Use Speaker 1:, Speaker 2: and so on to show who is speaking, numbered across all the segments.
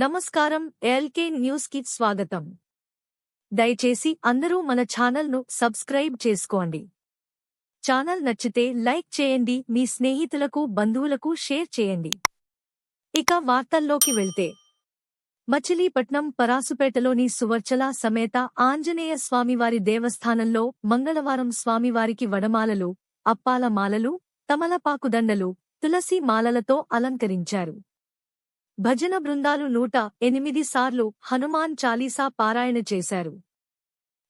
Speaker 1: నమస్కారం ఎల్కే న్యూస్కి స్వాగతం. దయచేసి అందరూ మన ఛానల్ను సబ్స్క్రైబ్ చేసుకోండి. ఛానల్ నచ్చితే లైక్ చేయండి మీ స్నేహితులకు బంధువులకు షేర్ చేయండి. ఇక వార్తల్లోకి వెళ్తే. మచిలీపట్నం పరాసుపేటలోని సువర్చల సమేత ఆంజనేయ స్వామివారి దేవస్థానంలో మంగళవారం స్వామివారికి వడమాలలు అప్పాల మాలలు తమలపాకుదండలు తులసి మాలలతో అలంకరించారు. భజన బృందాలు నూట ఎనిమిది సార్లు హనుమాన్ చాలీసా పారాయణ చేశారు.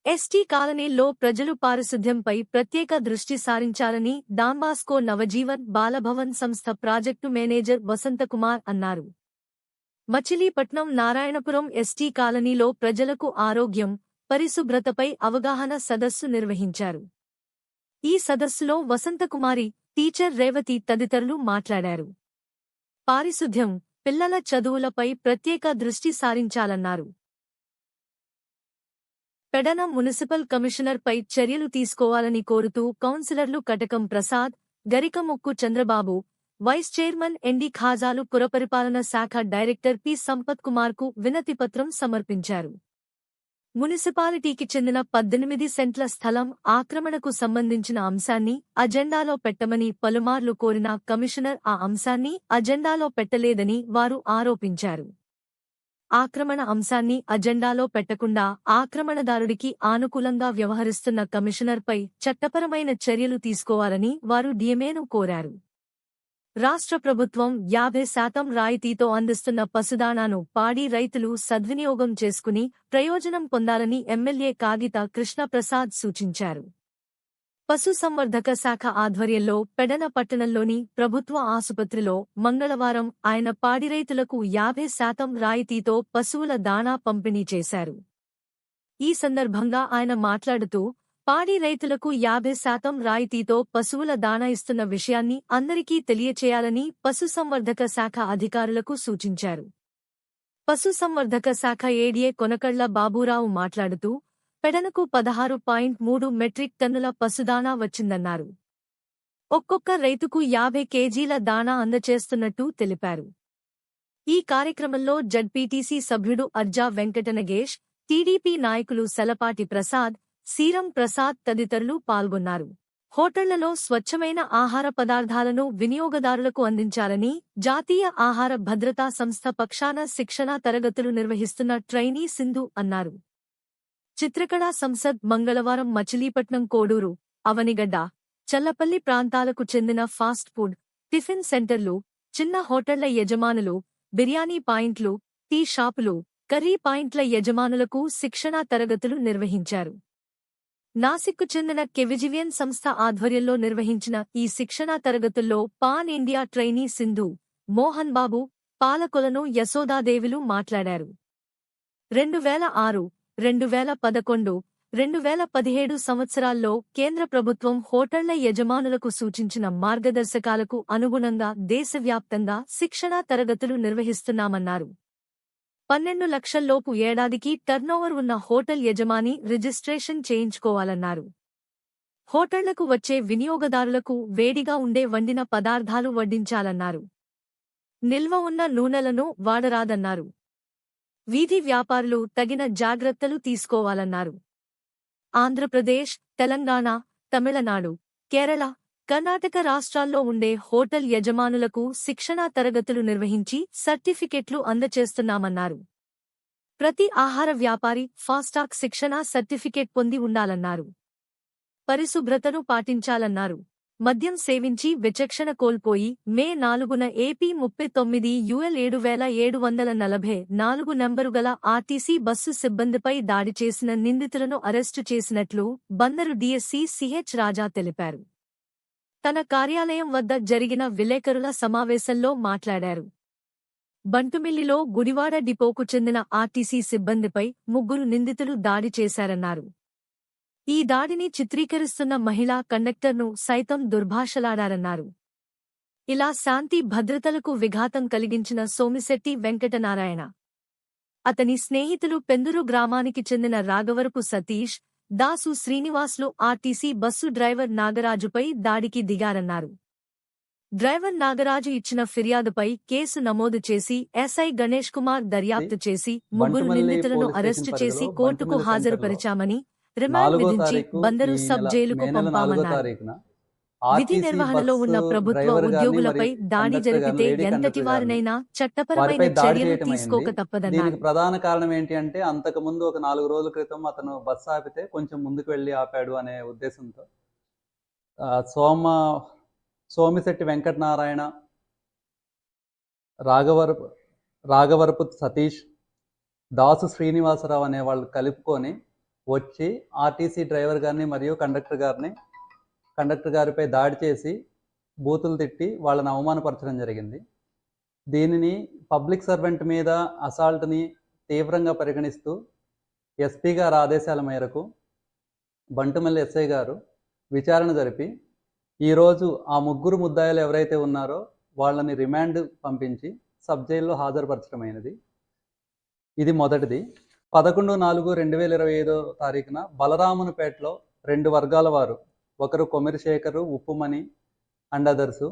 Speaker 1: ఎస్టీ కాలనీల్లో ప్రజలు పారిశుద్ధ్యంపై ప్రత్యేక దృష్టి సారించాలని దాంబాస్కో నవజీవన్ బాలభవన్ సంస్థ ప్రాజెక్టు మేనేజర్ వసంతకుమార్ అన్నారు. మచిలీపట్నం నారాయణపురం ఎస్టీ కాలనీలో ప్రజలకు ఆరోగ్యం పరిశుభ్రతపై అవగాహన సదస్సు నిర్వహించారు. ఈ సదస్సులో వసంతకుమారి టీచర్ రేవతి తదితరులు మాట్లాడారు. పారిశుద్ధ్యం పిల్లల చదువులపై ప్రత్యేక దృష్టి సారించాలన్నారు. పెడన మున్సిపల్ కమిషనర్పై చర్యలు తీసుకోవాలని కోరుతూ కౌన్సిలర్లు Katakam Prasad Garikamukku Chandrababu vice chairman MD ఖాజాలు పురపరిపాలన శాఖ డైరెక్టర్ పి సంపత్ కుమార్కు వినతిపత్రం సమర్పించారు. మున్సిపాలిటీకి చెందిన పద్దెనిమిది సెంట్ల స్థలం ఆక్రమణకు సంబంధించిన అంశాన్ని అజెండాలో పెట్టమని పలుమార్లు కోరిన కమిషనర్ ఆ అంశాన్ని అజెండాలో పెట్టలేదని వారు ఆరోపించారు. ఆక్రమణ అంశాన్ని అజెండాలో పెట్టకుండా ఆక్రమణదారుడికి ఆనుకూలంగా వ్యవహరిస్తున్న కమిషనర్పై చట్టపరమైన చర్యలు తీసుకోవాలని వారు డిఎంఏను కోరారు. రాష్ట్ర ప్రభుత్వం యాభై శాతం రాయితీతో అందిస్తున్న పసుదాణాను పాడి రైతులు సద్వినియోగం చేసుకుని ప్రయోజనం పొందాలని ఎమ్మెల్యే కాగిత కృష్ణప్రసాద్ సూచించారు. పశుసంవర్ధక శాఖ ఆధ్వర్యంలో పెడన పట్టణంలోని ప్రభుత్వ ఆసుపత్రిలో మంగళవారం ఆయన పాడి రైతులకు యాభై శాతం రాయితీతో పశువుల దాణా పంపిణీ చేశారు. ఈ సందర్భంగా ఆయన మాట్లాడుతూ పాడి రైతులకు యాభై శాతం రాయితీతో పశువుల దాణా ఇస్తున్న విషయాన్ని అందరికీ తెలియచేయాలని పశుసంవర్ధక శాఖ అధికారులకు సూచించారు. పశుసంవర్ధక శాఖ ఏడీఏ కొనకళ్ళ బాబూరావు మాట్లాడుతూ పెడనకు పదహారు పాయింట్ మూడు మెట్రిక్ టన్నుల పశుదాణా వచ్చిందన్నారు. ఒక్కొక్క రైతుకు యాభై కేజీల దాణా అందచేస్తున్నట్టు తెలిపారు. ఈ కార్యక్రమంలో జడ్పీటీసీ సభ్యుడు అర్జా వెంకటనగేష్ టీడీపీ నాయకులు సెలపాటి ప్రసాద్ సీరం ప్రసాద్ తదితరులు పాల్గొన్నారు. హోటళ్ళలో స్వచ్ఛమైన ఆహార పదార్థాలను వినియోగదారులకు అందించాలని జాతీయ ఆహార భద్రతా సంస్థ పక్షాన శిక్షణా తరగతులు నిర్వహిస్తున్న ట్రైనీ సింధు అన్నారు. చిత్రకళా సంసద్ మంగళవారం మచిలీపట్నం కోడూరు అవనిగడ్డ చల్లపల్లి ప్రాంతాలకు చెందిన ఫాస్ట్ ఫుడ్ టిఫిన్ సెంటర్లు చిన్న హోటళ్ళ యజమానులు బిర్యానీ పాయింట్లు టీ షాపులు కర్రీ పాయింట్ల యజమానులకు శిక్షణా తరగతులు నిర్వహించారు. నాసిక్కు చెందిన కెవిజివియన్ సంస్థ ఆధ్వర్యంలో నిర్వహించిన ఈ శిక్షణా తరగతుల్లో pan India trainee Sindhu Mohan Babu Palakolanu యశోదాదేవిలు మాట్లాడారు. రెండు వేల ఆరు రెండు వేల పదకొండు రెండు వేల పదిహేడు సంవత్సరాల్లో కేంద్ర ప్రభుత్వం హోటళ్ళ యజమానులకు సూచించిన మార్గదర్శకాలకు అనుగుణంగా దేశవ్యాప్తంగా శిక్షణా తరగతులు నిర్వహిస్తున్నామన్నారు. పన్నెండు లక్షల్లోపు ఏడాదికి టర్నోవర్ ఉన్న హోటల్ యజమాని రిజిస్ట్రేషన్ చేయించుకోవాలన్నారు. హోటళ్ళకు వచ్చే వినియోగదారులకు వేడిగా ఉండే వండిన పదార్థాలు వడ్డించాలన్నారు. నిల్వ ఉన్న నూనెలను వాడరాదన్నారు. వీధి వ్యాపారులు తగిన జాగ్రత్తలు తీసుకోవాలన్నారు. ఆంధ్రప్రదేశ్ తెలంగాణ తమిళనాడు కేరళ కర్ణాటక రాష్ట్రాల్లో ఉండే హోటల్ యజమానులకు శిక్షణా తరగతులు నిర్వహించి సర్టిఫికెట్లు అందచేస్తున్నామన్నారు. ప్రతి ఆహార వ్యాపారి ఫాస్టాక్ శిక్షణా సర్టిఫికెట్ పొంది ఉండాలన్నారు. పరిశుభ్రతను పాటించాలన్నారు. మద్యం సేవించి విచక్షణ కోల్పోయి మే నాలుగున ఏపీ ముప్పై తొమ్మిది యుఎల్ ఏడు వేల ఏడు వందల నలభై నాలుగు నంబరు గల ఆర్టీసీ బస్సు సిబ్బందిపై దాడి చేసిన నిందితులను అరెస్టు చేసినట్లు బందరు డీఎస్సీ సిహెచ్ రాజా తెలిపారు. తన కార్యాలయం వద్ద జరిగిన విలేకరుల సమావేశంలో మాట్లాడారు. బంటుమిల్లిలో గుడివాడ డిపోకు చెందిన ఆర్టీసీ సిబ్బందిపై ముగ్గురు నిందితులు దాడి చేశారన్నారు. ఈ దాడిని చిత్రీకరిస్తున్న మహిళా కండక్టర్ను సైతం దుర్భాషలాడారన్నారు. ఇలా శాంతి భద్రతలకు విఘాతం కలిగించిన సోమిశెట్టి వెంకటనారాయణ. అతని స్నేహితులు పెందురు గ్రామానికి చెందిన రాఘవరపు సతీష్ దాసు శ్రీనివాస్లు ఆర్టీసీ బస్సు డ్రైవర్ నాగరాజుపై దాడికి దిగారన్నారు. డ్రైవర్ నాగరాజు ఇచ్చిన ఫిర్యాదుపై కేసు నమోదు చేసి ఎస్ఐ గణేష్ కుమార్ దర్యాప్తు చేసి ముగ్గురు నిందితులను అరెస్టు చేసి కోర్టుకు హాజరుపరిచామని రిమాండ్ విధించి బందరు సబ్ జైలుకు పంపామన్నారు. విధి నిర్వహణలో ఉన్న ప్రభుత్వ ఉద్యోగులపై దాడి జరిగితే ఎంతటి వారినైనా చట్టపరమైన చర్యలు తీసుకోక. తప్పదన్నారు
Speaker 2: దీనికి ప్రధాన కారణం ఏంటి అంటే అంతకు ముందు ఒక నాలుగు రోజుల క్రితం అతను బస్సు ఆపితే కొంచెం ముందుకు వెళ్ళి ఆపాడు అనే ఉద్దేశంతో సోమ సోమిశెట్టి వెంకటనారాయణ రాఘవరపు రాఘవరపు సతీష్ దాసు శ్రీనివాసరావు అనే వాళ్ళు కలుపుకొని వచ్చి ఆర్టీసీ డ్రైవర్ గారిని మరియు కండక్టర్ గారిని కండక్టర్ గారిపై దాడి చేసి బూతులు తిట్టి వాళ్ళని అవమానపరచడం జరిగింది. దీనిని పబ్లిక్ సర్వెంట్ మీద అసాల్ట్ని తీవ్రంగా పరిగణిస్తూ ఎస్పీ గారి ఆదేశాల మేరకు బంటుమల్లి ఎస్ఐ గారు విచారణ జరిపి ఈరోజు ఆ ముగ్గురు ముద్దాయిలు ఎవరైతే ఉన్నారో వాళ్ళని రిమాండ్ పంపించి సబ్ జైల్లో హాజరుపరచడమైనది ఇది మొదటిది. పదకొండు నాలుగు రెండు వేల ఇరవై ఐదో తారీఖున బలరామునిపేటలో రెండు వర్గాల వారు ఒకరు కొమిరిశేఖరు ఉప్పుమణి అండ్ అదర్సు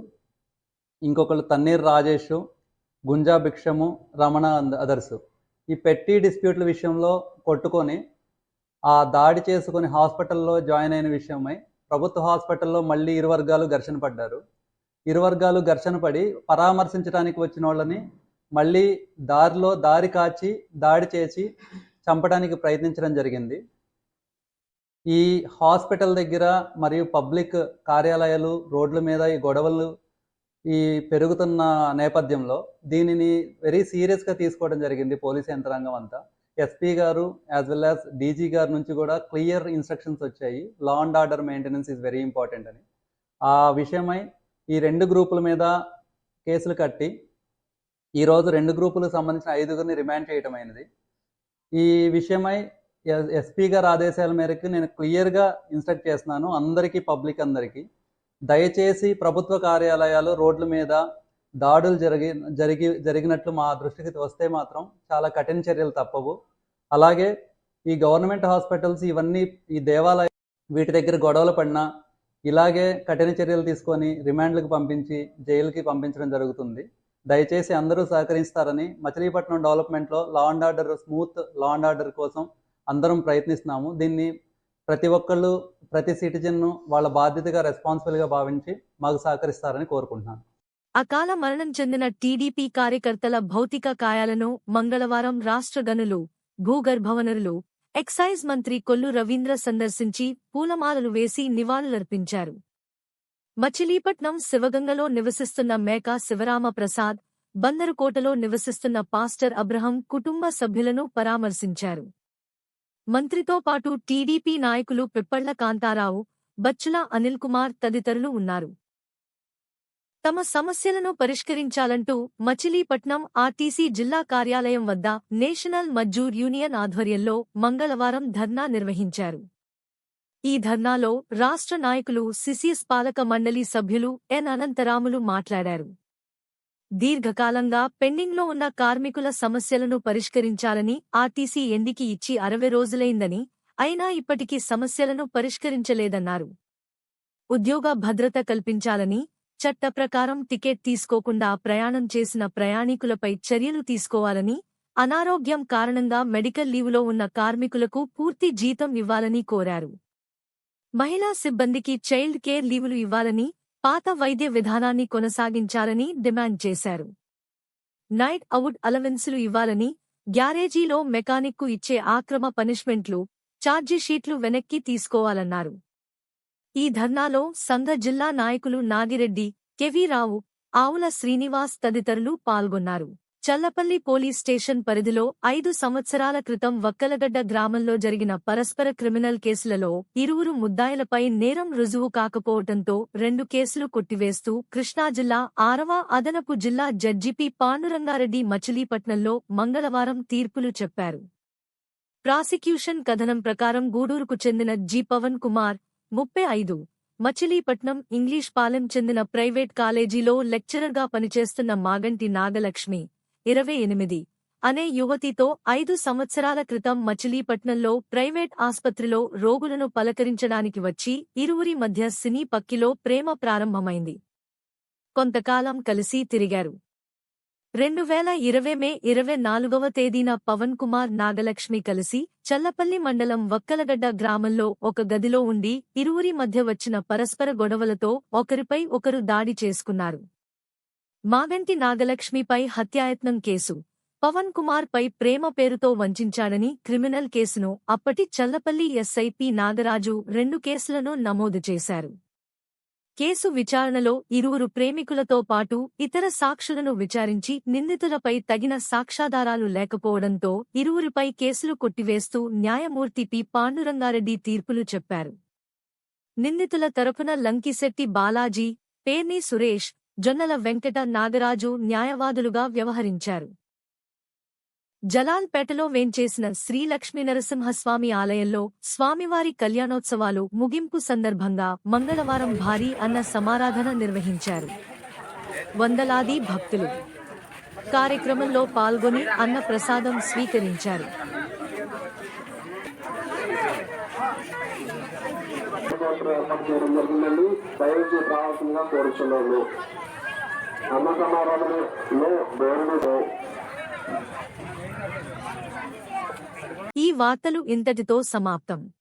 Speaker 2: ఇంకొకరు తన్నీర్ రాజేష్ గుంజా భిక్షము రమణ అదర్సు ఈ పెట్టి డిస్ప్యూట్ల విషయంలో కొట్టుకొని ఆ దాడి చేసుకుని హాస్పిటల్లో జాయిన్ అయిన విషయమై ప్రభుత్వ హాస్పిటల్లో మళ్ళీ ఇరు వర్గాలు ఘర్షణ పడ్డారు. ఇరు వర్గాలు ఘర్షణ పడి పరామర్శించడానికి వచ్చిన వాళ్ళని మళ్ళీ దారిలో దారి కాచి దాడి చేసి చంపడానికి ప్రయత్నించడం జరిగింది. ఈ హాస్పిటల్ దగ్గర మరియు పబ్లిక్ కార్యాలయాలు రోడ్ల మీద ఈ గొడవలు ఈ పెరుగుతున్న నేపథ్యంలో దీనిని వెరీ సీరియస్గా తీసుకోవడం జరిగింది పోలీస్ యంత్రాంగం అంతా. ఎస్పీ గారు యాజ్ వెల్ యాజ్ డీజీ గారి నుంచి కూడా క్లియర్ ఇన్స్ట్రక్షన్స్ వచ్చాయి. Law and order maintenance is very important అని. ఆ విషయమై ఈ రెండు గ్రూపుల మీద కేసులు కట్టి ఈరోజు రెండు గ్రూపులకు సంబంధించిన ఐదుగురిని రిమాండ్ చేయటమైనది ఈ విషయమై ఎస్పీ గారి ఆదేశాల మేరకు నేను క్లియర్గా ఇన్స్ట్రక్ట్ చేస్తున్నాను అందరికీ పబ్లిక్ అందరికీ. దయచేసి ప్రభుత్వ కార్యాలయాలు రోడ్ల మీద దాడులు జరిగి జరిగి జరిగినట్లు మా దృష్టికి వస్తే మాత్రం చాలా కఠిన చర్యలు తప్పవు. అలాగే ఈ గవర్నమెంట్ హాస్పిటల్స్ ఇవన్నీ ఈ దేవాలయ వీటి దగ్గర గొడవలు పడినా ఇలాగే కఠిన చర్యలు తీసుకొని రిమాండ్లకు పంపించి జైలుకి పంపించడం జరుగుతుంది. దయచేసి అందరూ సహకరిస్తారని మచిలీపట్నం డెవలప్మెంట్లో law and order smooth law and order కోసం అందరం ప్రయత్నిస్తున్నాము. దీన్ని ప్రతి ఒక్కళ్ళు ప్రతి సిటిజన్ను వాళ్ళ బాధ్యతగా రెస్పాన్సిబుల్గా భావించి మాకు సహకరిస్తారని కోరుకుంటున్నాను.
Speaker 1: అకాల మరణం చెందిన టీడీపీ కార్యకర్తల భౌతిక కాయాలను మంగళవారం రాష్ట్ర గనులు భూగర్భవనరులు ఎక్సైజ్ మంత్రి కొల్లు రవీంద్ర సందర్శించి పూలమాలలు వేసి నివాళులర్పించారు. మచిలీపట్నం శివగంగలో నివసిస్తున్న మేకా శివరామ ప్రసాద్ బందరుకోటలో నివసిస్తున్న పాస్టర్ అబ్రహం కుటుంబ సభ్యులను పరామర్శించారు. మంత్రితో పాటు టీడీపీ నాయకులు పిప్పళ్ళ కాంతారావు బచ్చుల అనిల్ కుమార్ తదితరులు ఉన్నారు. తమ సమస్యలను పరిష్కరించాలంటూ మచిలీపట్నం ఆర్టీసీ జిల్లా కార్యాలయం వద్ద నేషనల్ మజ్జూర్ యూనియన్ ఆధ్వర్యంలో మంగళవారం ధర్నా నిర్వహించారు. ఈ ధర్నాలో రాష్ట్ర నాయకులు సిసిఎస్ పాలక మండలి సభ్యులు ఎన్ అనంతరాములు మాట్లాడారు. దీర్ఘకాలంగా పెండింగ్లో ఉన్న కార్మికుల సమస్యలను పరిష్కరించాలని ఆర్టీసీ ఎండికి ఇచ్చి అరవై రోజులైందని అయినా ఇప్పటికీ సమస్యలను పరిష్కరించలేదన్నారు. ఉద్యోగ భద్రత కల్పించాలని చట్ట ప్రకారం టికెట్ తీసుకోకుండా ప్రయాణం చేసిన ప్రయాణికులపై చర్యలు తీసుకోవాలని అనారోగ్యం కారణంగా మెడికల్ లీవులో ఉన్న కార్మికులకు పూర్తి జీతం ఇవ్వాలని కోరారు. మహిళా సిబ్బందికి చైల్డ్ కేర్ లీవులు ఇవ్వాలని పాత వైద్య విధానాన్ని కొనసాగించాలని డిమాండ్ చేశారు. నైట్ అవుట్ అలవెన్సులు ఇవ్వాలని గ్యారేజీలో మెకానిక్కు ఇచ్చే ఆక్రమ పనిష్మెంట్లు ఛార్జీషీట్లు వెనక్కి తీసుకోవాలన్నారు. ఈ ధర్నాలో సంఘ జిల్లా నాయకులు నాగిరెడ్డి కెవీరావు ఆవుల శ్రీనివాస్ తదితరులు పాల్గొన్నారు. చల్లపల్లి పోలీస్ స్టేషన్ పరిధిలో ఐదు సంవత్సరాల క్రితం వక్కలగడ్డ గ్రామంలో జరిగిన పరస్పర క్రిమినల్ కేసులలో ఇరువురు ముద్దాయిలపై నేరం రుజువు కాకపోవటంతో రెండు కేసులు కొట్టివేస్తూ కృష్ణా జిల్లా ఆరవ అదనపు జిల్లా జడ్జిపి పాండురంగారెడ్డి మచిలీపట్నంలో మంగళవారం తీర్పులు చెప్పారు. ప్రాసిక్యూషన్ కథనం ప్రకారం గూడూరుకు చెందిన జి పవన్ కుమార్ ముప్పై ఐదు మచిలీపట్నం ఇంగ్లీష్ పాలెం చెందిన ప్రైవేట్ కాలేజీలో లెక్చరర్గా పనిచేస్తున్న మాగంటి నాగలక్ష్మి ఇరవై ఎనిమిది. అనే యువతితో ఐదు సంవత్సరాల క్రితం మచిలీపట్నంలో ప్రైవేట్ ఆస్పత్రిలో రోగులను పలకరించడానికి వచ్చి ఇరువురి మధ్య సినీ పక్కిలో ప్రేమ ప్రారంభమైంది. కొంతకాలం కలిసి తిరిగారు. రెండు వేల ఇరవై మే ఇరవై నాలుగవ తేదీన పవన్ కుమార్ నాగలక్ష్మి కలిసి చల్లపల్లి మండలం వక్కలగడ్డ గ్రామంలో ఒక గదిలో ఉండి ఇరువురి మధ్య వచ్చిన పరస్పర గొడవలతో ఒకరిపై ఒకరు దాడి చేసుకున్నారు. మాగంటి నాగలక్ష్మిపై హత్యాయత్నం కేసు. పవన్ కుమార్ పై ప్రేమ పేరుతో వంచాడని క్రిమినల్ కేసును అప్పటి చల్లపల్లి ఎస్ఐ పి నాగరాజు రెండు కేసులను నమోదు చేశారు. కేసు విచారణలో ఇరువురు ప్రేమికులతో పాటు ఇతర సాక్షులను విచారించి నిందితులపై తగిన సాక్ష్యాధారాలు లేకపోవడంతో ఇరువురిపై కేసులు కొట్టివేస్తూ న్యాయమూర్తి పి. పాండురంగారెడ్డి తీర్పులు చెప్పారు. నిందితుల తరపున లంకిశెట్టి బాలాజీ పేర్ని సురేష్ జొన్నల వెంకట నాగరాజు న్యాయవాదులుగా వ్యవహరించారు. జలాల్పేటలో వేంచేసిన శ్రీ లక్ష్మీనరసింహస్వామి ఆలయంలో స్వామివారి కళ్యాణోత్సవాలు ముగింపు సందర్భంగా మంగళవారం భారీ అన్న సమారాధన నిర్వహించారు. వందలాది భక్తులు. కార్యక్రమంలో పాల్గొని అన్న ప్రసాదం స్వీకరించారు.
Speaker 3: ఏర్పాటు చేయడం జరిగిందండి. దయచేసి రావాల్సిందిగా కోరుతున్నాను అన్న సమారాధనలో దేవుడు
Speaker 1: ఈ వార్తలు ఇంతటితో సమాప్తం.